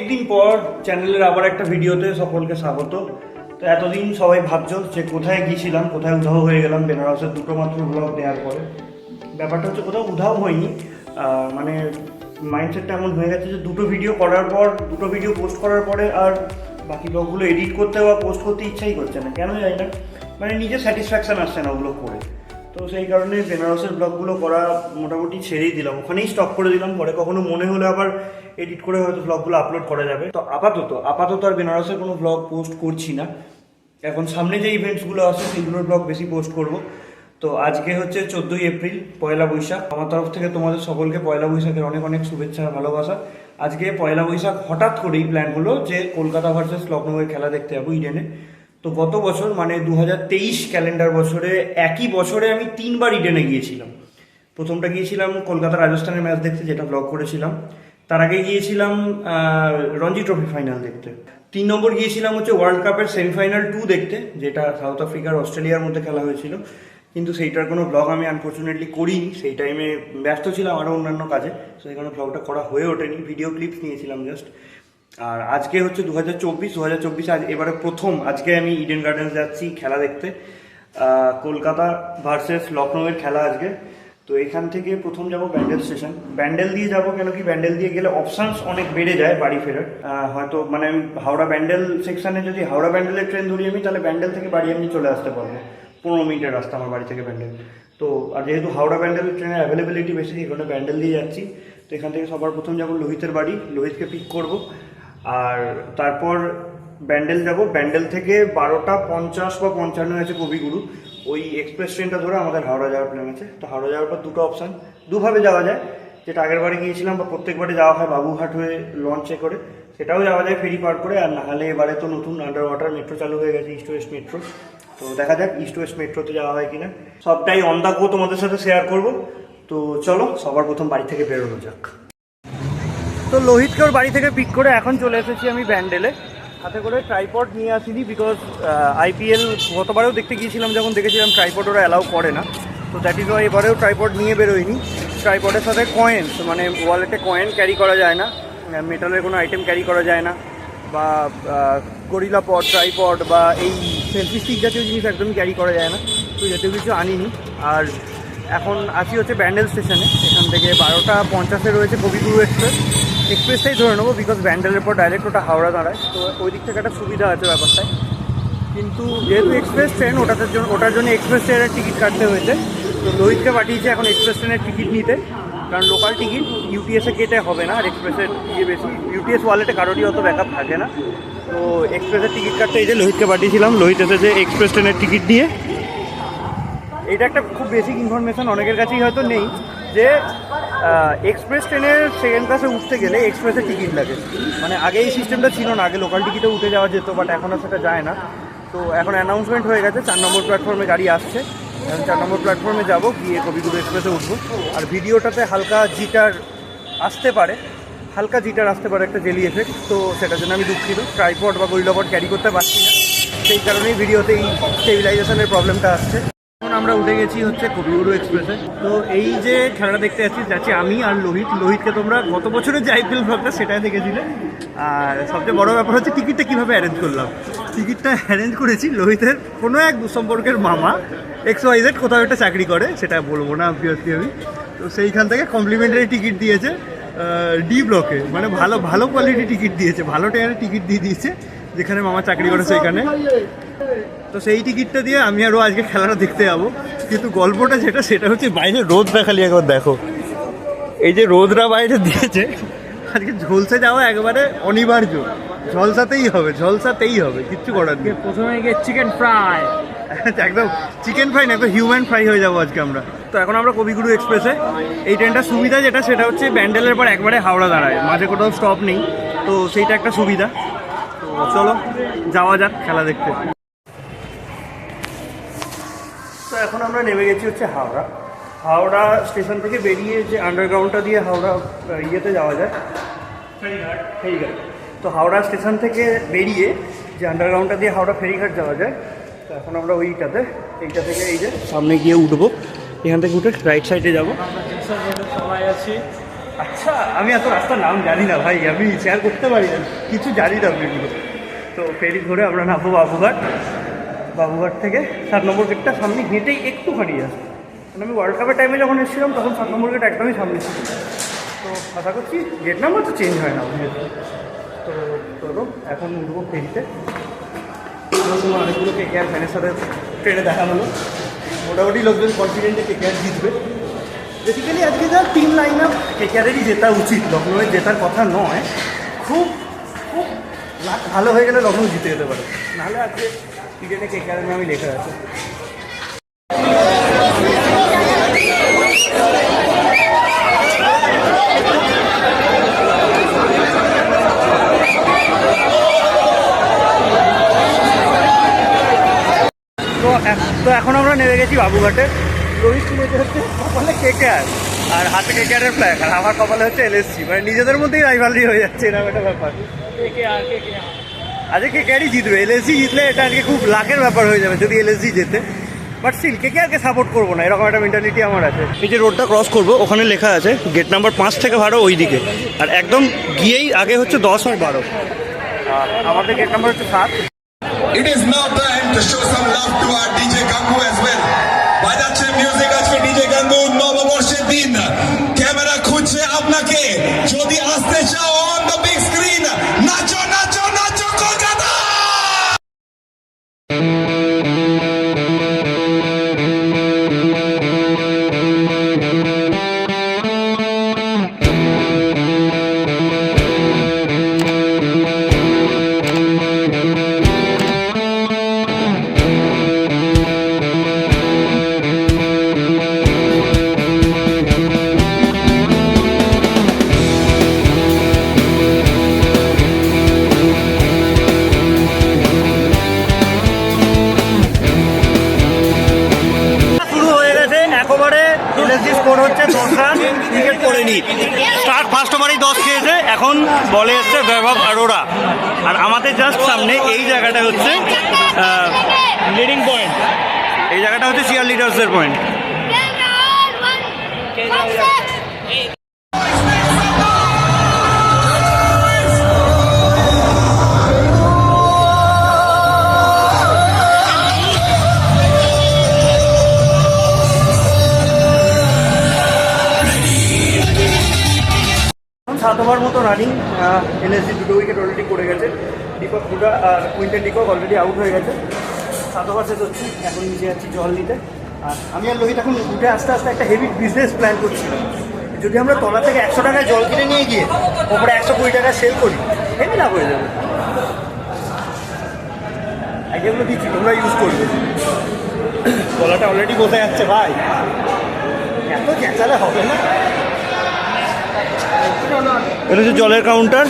অনেক দিন পর চ্যানেলের আবার একটা ভিডিওতে সকলকে স্বাগত। তো এতদিন সবাই ভাবছ যে কোথায় গিয়েছিলাম, কোথায় উধাও হয়ে গেলাম, বেনারসের দুটো মাত্র ব্লগ দেওয়ার পরে। ব্যাপারটা হচ্ছে কোথাও উধাও হয়নি। মানে মাইন্ডসেটটা এমন হয়ে গেছে যে দুটো ভিডিও করার পর, দুটো ভিডিও পোস্ট করার পরে আর বাকি ব্লগগুলো এডিট করতে বা পোস্ট করতে ইচ্ছাই করছে না। কেন জানি না। মানে নিজের স্যাটিসফ্যাকশন আসছে না ওগুলো করে। তো সেই কারণে বেনারসের ব্লগগুলো করা মোটামুটি ছেড়েই দিলাম। ওখানেই স্টপ করে দিলাম, পরে কখনো মনে হলে আবার এডিট করে হয়তো ব্লগগুলো আপলোড করা যাবে। তো আপাতত আপাতত আর বেনারসের কোনো ব্লগ পোস্ট করছি না। এখন সামনে যে ইভেন্টসগুলো আছে, সেগুলোর ব্লগ বেশি পোস্ট করব। তো আজকে হচ্ছে চোদ্দোই এপ্রিল, পয়লা বৈশাখ। আমার তরফ থেকে তোমাদের সকলকে পয়লা বৈশাখের অনেক অনেক শুভেচ্ছা ভালোবাসা। আজকে পয়লা বৈশাখ হঠাৎ করেই প্ল্যান হলো যে কলকাতা ভার্সেস লখনৌয়ের খেলা দেখতে যাব ইডেনে। তো গত বছর মানে দু হাজার তেইশ ক্যালেন্ডার বছরে একই বছরে আমি তিনবার ইডেনে গিয়েছিলাম। প্রথমটা গিয়েছিলাম কলকাতা রাজস্থানের ম্যাচ দেখতে, যেটা ব্লগ করেছিলাম। তার আগে গিয়েছিলাম রঞ্জি ট্রফি ফাইনাল দেখতে। তিন নম্বর গিয়েছিলাম হচ্ছে ওয়ার্ল্ড কাপের সেমিফাইনাল টু দেখতে, যেটা সাউথ আফ্রিকার অস্ট্রেলিয়ার মধ্যে খেলা হয়েছিল। কিন্তু সেইটার কোনো ব্লগ আমি আনফর্চুনেটলি করিনি। সেই টাইমে ব্যস্ত ছিলাম আরও অন্যান্য কাজে, সেই কারণে ব্লগটা করা হয়ে ওঠেনি। ভিডিও ক্লিপস নিয়েছিলাম জাস্ট আর আজকে হচ্ছে দু হাজার চব্বিশ দু হাজার চব্বিশে আজ এবারে প্রথম। আজকে আমি ইডেন গার্ডেন্স যাচ্ছি খেলা দেখতে। কলকাতা ভার্সেস লখনৌয়ের খেলা আজকে। তো এখান থেকে প্রথম যাব ব্যান্ডেল স্টেশন ব্যান্ডেল দিয়ে যাব কেন কি? ব্যান্ডেল দিয়ে গেলে অপশানস অনেক বেড়ে যায় বাড়ি ফেরার। হয়তো মানে আমি হাওড়া ব্যান্ডেল সেকশানে যদি হাওড়া ব্যান্ডেলের ট্রেন ধরি আমি, তাহলে ব্যান্ডেল থেকে বাড়ি এমনি চলে আসতে পারব। পনেরো মিনিটের রাস্তা আমার বাড়ি থেকে ব্যান্ডেল তো, আর যেহেতু হাওড়া ব্যান্ডেল ট্রেনের অ্যাভেলেবিলিটি বেশি কারণে ব্যান্ডেল দিয়ে যাচ্ছি। তো এখান থেকে সবার প্রথম যাব লোহিতের বাড়ি। লোহিতকে পিক করব। আর তারপর ব্যান্ডেল যাব। ব্যান্ডেল থেকে বারোটা পঞ্চাশ বা পঞ্চান্ন আছে কবিগুরু। ওই এক্সপ্রেস ট্রেনটা ধরে আমাদের হাওড়া যাওয়ার প্ল্যান আছে। তো হাওড়া যাওয়ার পর দুটো অপশান দুভাবে যাওয়া যায়। যেটা আগের বারে গিয়েছিলাম বা প্রত্যেকবারে যাওয়া হয় বাবুঘাট হয়ে লঞ্চে করে। সেটাও যাওয়া যায় ফেরি পার করে। আর নাহলে এবারে তো নতুন আন্ডার ওয়াটার মেট্রো চালু হয়ে গেছে ইস্ট ওয়েস্ট মেট্রো তো দেখা যাক ইস্ট ওয়েস্ট মেট্রোতে যাওয়া হয় কিনা। সবটাই অন দা গো তোমাদের সাথে শেয়ার করব। তো চলো, সবার প্রথম বাড়ি থেকে বেরোনো যাক। তো লোহিতকে ওর বাড়ি থেকে পিক করে এখন চলে এসেছি আমি ব্যান্ডেলে। হাতে করে ট্রাইপড নিয়ে আসিনি বিকজ আইপিএল গতবারেও দেখতে গিয়েছিলাম, যখন দেখেছিলাম ট্রাইপড ওরা অ্যালাউ করে না। তো দ্যাট ইজ ওয়াই এবারেও ট্রাইপড নিয়ে বেরোয়নি। ট্রাইপডের সাথে কয়েন্স মানে ওয়ালেটে কয়েন ক্যারি করা যায় না। মেটালের কোনো আইটেম ক্যারি করা যায় না। বা গরিলা পড ট্রাইপড বা এই সেলফি স্টিক জাতীয় জিনিস একদমই ক্যারি করা যায় না। তো জাতীয় কিছু আনিনি। আর এখন আছি হচ্ছে ব্যান্ডেল স্টেশনে। এখান থেকে বারোটা পঞ্চাশে রয়েছে কবিগুরু এক্সপ্রেস এক্সপ্রেসটাই ধরে নেব বিকজ ব্যান্ডেলের পর ডাইরেক্ট ওটা হাওড়া দাঁড়ায়। তো ওই দিক থেকে একটা সুবিধা আছে ব্যাপারটায়। কিন্তু যেহেতু এক্সপ্রেস ট্রেন ওটার জন্য ওটার জন্য এক্সপ্রেস ট্রেনের টিকিট কাটতে হয়েছে। তো লোহিতকে পাঠিয়েছে এখন এক্সপ্রেস ট্রেনের টিকিট নিতে। কারণ লোকাল টিকিট ইউটিএসে কেটে হবে না, আর এক্সপ্রেসের ইয়ে বেশি। ইউটিএস ওয়ালেটে কারোরই অত ব্যাকআপ থাকে না। তো এক্সপ্রেসের টিকিট কাটতে এই যে লোহিতকে পাঠিয়েছিলাম, লোহিত এসেছে এক্সপ্রেস ট্রেনের টিকিট নিয়ে। এটা একটা খুব বেসিক ইনফরমেশন অনেকের কাছেই হয়তো নেই। যে এক্সপ্রেস ট্রেনের সেকেন্ড ক্লাসে উঠতে গেলে এক্সপ্রেসে টিকিট লাগে। মানে আগে এই সিস্টেমটা ছিল না, আগে লোকাল টিকিটে উঠে যাওয়া যেত বাট এখন আর সেটা যায় না। তো এখন অ্যানাউন্সমেন্ট হয়ে গেছে, চার নম্বর প্ল্যাটফর্মে গাড়ি আসছে। এখন চার নম্বর প্ল্যাটফর্মে যাব, গিয়ে কবিগুরু এক্সপ্রেসে উঠবো। আর ভিডিওটাতে হালকা জিটার আসতে পারে, হালকা জিটার আসতে পারে একটা জেলি এফেক্ট তো সেটার জন্য আমি দুঃখিত। ট্রাইপড বা গরিলাপড ক্যারি করতে পারছি না। সেই কারণেই ভিডিওতে এই স্টেবিলাইজেশনের প্রবলেমটা আসছে। এখন আমরা উঠে গেছি হচ্ছে কবিগুরু এক্সপ্রেসে। তো এই যে খেলাটা দেখতে যাচ্ছি যাচ্ছি আমি আর লোহিত। লোহিতকে তোমরা গত বছরের যে আইপিএল ব্লগটা সেটাই দেখেছিলে। আর সবচেয়ে বড় ব্যাপার হচ্ছে টিকিটটা কীভাবে অ্যারেঞ্জ করলাম। টিকিটটা অ্যারেঞ্জ করেছি লোহিতের কোনো এক সম্পর্কের মামা। এক্স ওয়াই জেড কোথাও একটা চাকরি করে সেটা বলব না অবভিয়াসলি আমি। তো সেইখান থেকে কমপ্লিমেন্টারি টিকিট দিয়েছে ডি ব্লকে মানে ভালো ভালো কোয়ালিটি টিকিট দিয়েছে ভালো টায়ারের টিকিট দিয়ে দিয়েছে যেখানে মামা চাকরি করে সেইখানে। তো সেই টিকিটটা দিয়ে আমি আরও আজকে খেলাটা দেখতে যাব। কিন্তু গল্পটা যেটা সেটা হচ্ছে বাইরে রোদটা খালি একবার দেখো। এই যে রোদরা বাইরে দিয়েছে আজকে ঝলসে যাওয়া একবারে অনিবার্য। ঝলসাতেই হবে ঝলসাতেই হবে কিচ্ছু করার নেই। প্রথমে গিয়ে চিকেন ফ্রাই একদম চিকেন ফ্রাই না একদম হিউম্যান ফ্রাই হয়ে যাব আজকে আমরা। তো এখন আমরা কবিগুরু এক্সপ্রেসে এই ট্রেনটার সুবিধা যেটা সেটা হচ্ছে ব্যান্ডেলের পর একবারে হাওড়া দাঁড়ায়। মাঝে কোথাও স্টপ নেই। তো সেইটা একটা সুবিধা। তো চলো যাওয়া যাক খেলা দেখতে তো এখন আমরা নেমে গেছি হচ্ছে হাওড়া। হাওড়া স্টেশন থেকে বেরিয়ে যে আন্ডারগ্রাউন্ডটা দিয়ে হাওড়া ইয়েতে যাওয়া যায়। ফেরিঘাট। ফেরিঘাট। তো হাওড়া স্টেশন থেকে বেরিয়ে যে আন্ডারগ্রাউন্ডটা দিয়ে হাওড়া ফেরিঘাট যাওয়া যায় তো এখন আমরা ওইটাতে এইটা থেকে এই যে সামনে গিয়ে উঠবো। এখান থেকে উঠে রাইট সাইডে যাব। সবাই আছি। আচ্ছা আমি এত রাস্তার নাম জানি না ভাই আমি শেয়ার করতে পারি না কিছু জানি না ভিডিও তো ফেরি ধরে আমরা নামবো বাবুঘাট। বাবুঘাট থেকে সাত নম্বর গেটটা সামনে হেঁটেই একটু হারিয়ে আসব। মানে আমি ওয়ার্ল্ড কাপের টাইমে যখন এসেছিলাম, তখন সাত নম্বর গেট একদমই সামনে ছিল তো আশা করছি গেট নাম্বার তো চেঞ্জ হয় না। তো চলো, এখন উঠবো ফেরিতে। অনেকগুলো কে কেয়ার ফ্যানের সাথে ট্রেনে দেখা হলো। মোটামুটি লোকজন কনফিডেন্টে কে কেয়ার জিতবে। বেসিক্যালি আজকে যা তিন লাইন আপ কে কেয়ারেরই জেতা উচিত। লখনৌয়ের জেতার কথা নয়। খুব খুব, ভালো হয়ে গেলে লখনৌ জিতে যেতে পারে। নাহলে আজকে ক্রিকেটে কে কেয়ারের নামই লেখা আছে। তো এখন আমরা নেমে গেছি বাবুঘাটে। রোহিত কিনেছে হচ্ছে কপালে কেকেআর আর হাতে কেকেআরের ফ্ল্যাগ আর আমার কপালে হচ্ছে এলএসসি মানে নিজেদের মধ্যেই রাইভালরি হয়ে যাচ্ছে, এরকম একটা ব্যাপার। আজকে কেকেআরই জিতবে এলএসসি জিতলে এটা আজকে খুব লাখের ব্যাপার হয়ে যাবে যদি এলএসসি জেতে। বাট স্টিল কেকেআরকে সাপোর্ট করব না? এরকম একটা মেন্টালিটি আমার আছে। এই যে রোডটা ক্রস করব ওখানে লেখা আছে গেট নাম্বার পাঁচ থেকে বারো ওই দিকে আর একদম গিয়েই আগে হচ্ছে দশ আর বারো। আমাদের গেট নাম্বার হচ্ছে সাত। It is now time to show some love to our DJ Gangu as well. বাজাচ্ছে মিউজিক আজকে ডিজে গাঙ্গু নববর্ষের দিন। ক্যামেরা খুঁজছে আপনাকে। যদি আসতে চাও বলে এসছে বৈভব আরোরা আর আমাদের জাস্ট সামনে এই জায়গাটা হচ্ছে লিডিং পয়েন্ট এই জায়গাটা হচ্ছে সিয়ার লিডার্সের পয়েন্ট সাত ওভার মতো রানিং এলএসজি দুটো উইকেট অলরেডি করে গেছে। দীপক হুডা আর Quinton de Kock already out হয়ে গেছে। সাত ওভার শেষ হচ্ছে, এখন নিচে যাচ্ছি জল নিতে আর আমি আর লোহিত এখন উঠে আস্তে আস্তে একটা হেভি বিজনেস প্ল্যান করছিলাম যদি আমরা তলা থেকে একশো টাকায় জল কিনে নিয়ে গিয়ে ওপরে একশো কুড়ি টাকা সেল করি, হেভি লাভ হয়ে যাবে। আইডিয়াগুলো দিচ্ছি, তোমরা ইউজ করবে। গলাটা অলরেডি বোঝা যাচ্ছে, ভাই। এত চেঁচালে হবে না। এটা হচ্ছে জলের কাউন্টার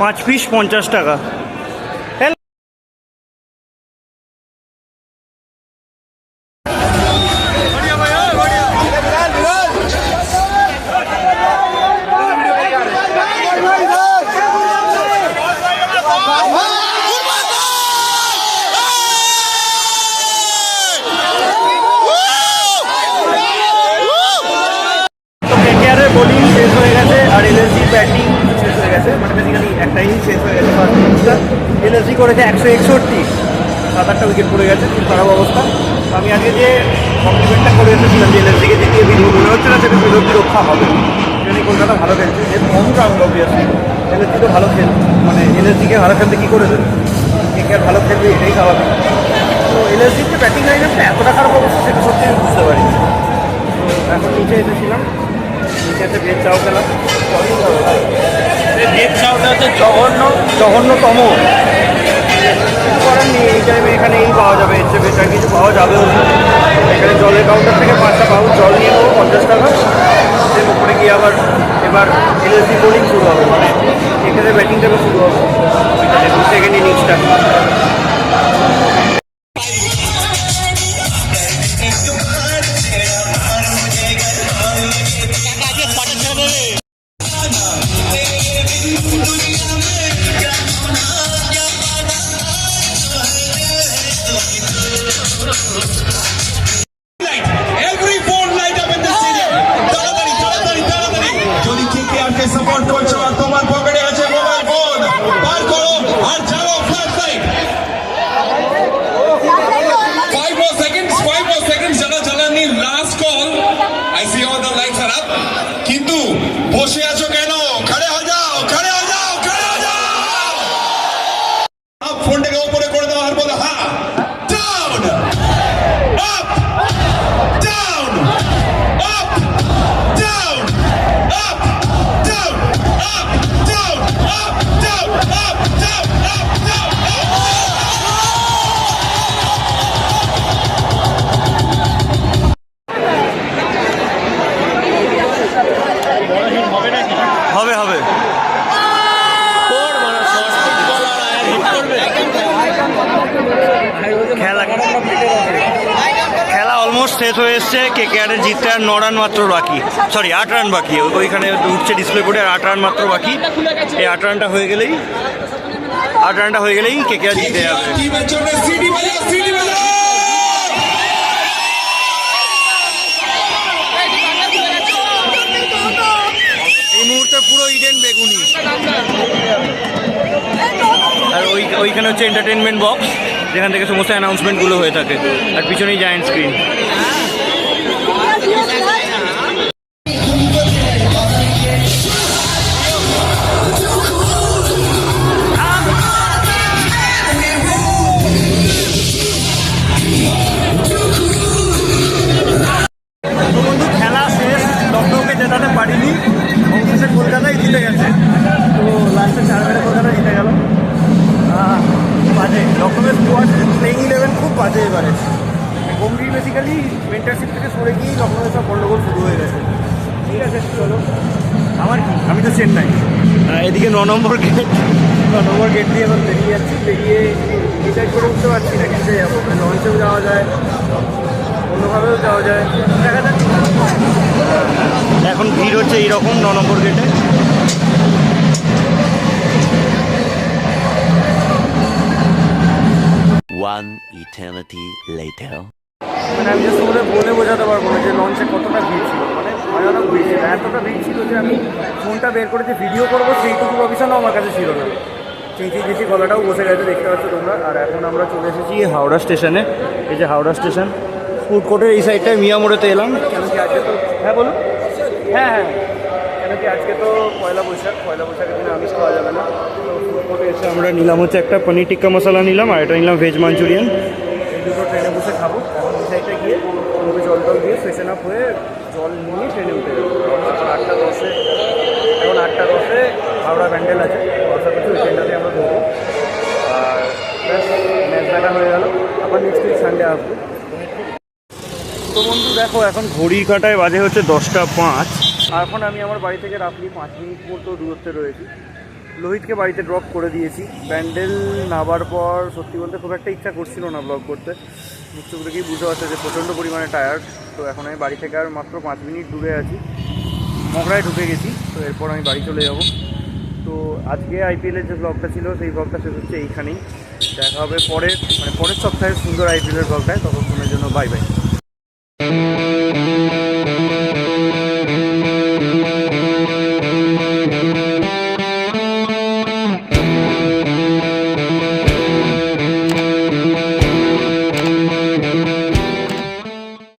পাঁচ পিস পঞ্চাশ টাকা। করেছে একশো একষট্টি। সাত আটটা উইকেট পড়ে গেছে খুব খারাপ অবস্থা। আমি আগে যে কমপ্লিমেন্টটা করে এসেছিলাম যে এলএসজিকে জিতিয়ে ভিডিও মনে হচ্ছে না সেটা বিরোধী রক্ষা হবে। সেখানে কলকাতা ভালো খেলছে এর রাউন্ড অবভিয়াসলি এলএসজি তো ভালো খেল মানে এলএসজিকে ভালো খেলতে কী করেছে? কেকেআর ভালো খেলবে এটাই স্বাভাবিক তো এলএসজির যে ব্যাটিং লাইন আপটা এতটা খারাপ অবস্থা সেটা সত্যি আমি বুঝতে পারি তো এখন নিচে এসেছিলাম। নিচে একটা ভেজ চাও খেলাম ভেজ চাওটা হচ্ছে জঘন্য। জঘন্যতম। এই টাইমে এখানে এই পাওয়া যাবে, এর চেয়ে কিছু পাওয়া যাবেও না। এখানে জলের কাউন্টার থেকে পাঁচটা পাউন্ড জল নিয়ে নেব, পঞ্চাশ টাকা। উপরে গিয়ে আবার, এবার এলএসডি বোলিং শুরু হবে মানে এখানে ব্যাটিং থেকে শুরু হবে। সেকেন্ড ইনিংসটা শেষ হয়ে এসছে কে কে আরের জিততে আর ন রান মাত্র বাকি। সরি আট রান বাকি। ওই- ওইখানে উঠছে ডিসপ্লে করে আর আট রান মাত্র বাকি। এই আট রানটা হয়ে গেলেই, আট রানটা হয়ে গেলেই কে কে আর জিতে যাবে পুরো বেগুনি। আর ওই, ওইখানে হচ্ছে এন্টারটেনমেন্ট বক্স যেখান থেকে সমস্ত অ্যানাউন্সমেন্টগুলো হয়ে থাকে। আর পিছনেই জায়েন্ট স্ক্রিন বাজে এবারে। গম্ভীর বেসিক্যালি মেন্টারশিপ থেকে সরে গিয়েই লখনৌয়ের সব গন্ডগোল শুরু হয়ে গেছে। ঠিক আছে চলো আমার কি? আমি তো চেন্নাই। এদিকে ন নম্বর গেট ন নম্বর গেট দিয়ে এখন বেরিয়ে যাচ্ছি। বেরিয়ে ডিসাইড করে উঠতে পারছি না কিসে যাব। লঞ্চেও যাওয়া যায় অন্যভাবেও যাওয়া যায়। দেখা যাক। এখন ভিড় হচ্ছে এইরকম ন নম্বর গেটে One eternity later. মানে আমি জাস্ট তোমাদের বলে বোঝাতে পারব না যে লঞ্চে কতটা ভিড় ছিল। মানে ভয়ানক ভিড় ছিল। এতটা ভিড় ছিল যে আমি ফোনটা বের করে যে ভিডিও করব সেইটুকু অফিসারও আমার কাছে ছিল না। চেঁচি চেঁচি গলাটাও বসে গেছে, দেখতে পাচ্ছ তোমরা। আর এখন আমরা চলে এসেছি হাওড়া স্টেশনে। এই যে হাওড়া স্টেশন ফুড কোর্টের এই সাইডটায় মিয়া মোড়েতে এলাম। কেন কি আজকে তো হ্যাঁ বলুন। হ্যাঁ হ্যাঁ। কেন কি আজকে তো পয়লা বৈশাখ? পয়লা বৈশাখের দিনে আমিষ খাওয়া যাবে না। এসে আমরা নিলাম হচ্ছে একটা পনির টিক্কা মশলা নিলাম, আর এটা নিলাম ভেজ মাঞ্চুরিয়ান এই দুটো ট্রেনে বসে খাব। এখন এই সাইডে গিয়ে মুখে জল টল দিয়ে ফ্রেশন আপ হয়ে জল নিয়ে ট্রেনে উঠে যাব। আটটা দশে, এখন আটটা দশে হাওড়া ব্যান্ডেল আছে। আশা করছি ওই ট্রেনটাতে আমরা ধরবো আর ম্যাচ দেখা হয়ে গেল। আবার নেক্সট উইক সানডে আসব। তো বন্ধু, দেখো, এখন ঘড়ির কাটায় বাজে হচ্ছে দশটা পাঁচ। এখন আমি আমার বাড়ি থেকে রাফলি পাঁচ মিনিট মতো দূরত্বে রয়েছি। লোহিতকে বাড়িতে ড্রপ করে দিয়েছি। ব্যান্ডেল নাবার পর সত্যি বলতে খুব একটা ইচ্ছা করছিল না ব্লগ করতে। চোখ দেখেই বুঝতে পারছে যে প্রচণ্ড পরিমাণে টায়ার্ড তো এখন আমি বাড়ি থেকে আর মাত্র পাঁচ মিনিট দূরে আছি। মগরায় ঢুকে গেছি, তো এরপর আমি বাড়ি চলে যাব। তো আজকে আইপিএলের যে ব্লগটা ছিল, সেই ব্লগটা শেষ হচ্ছে এইখানেই। দেখা হবে পরের মানে পরের সপ্তাহে সুন্দর আইপিএলের ব্লগটায় ততক্ষণের জন্য বাই বাই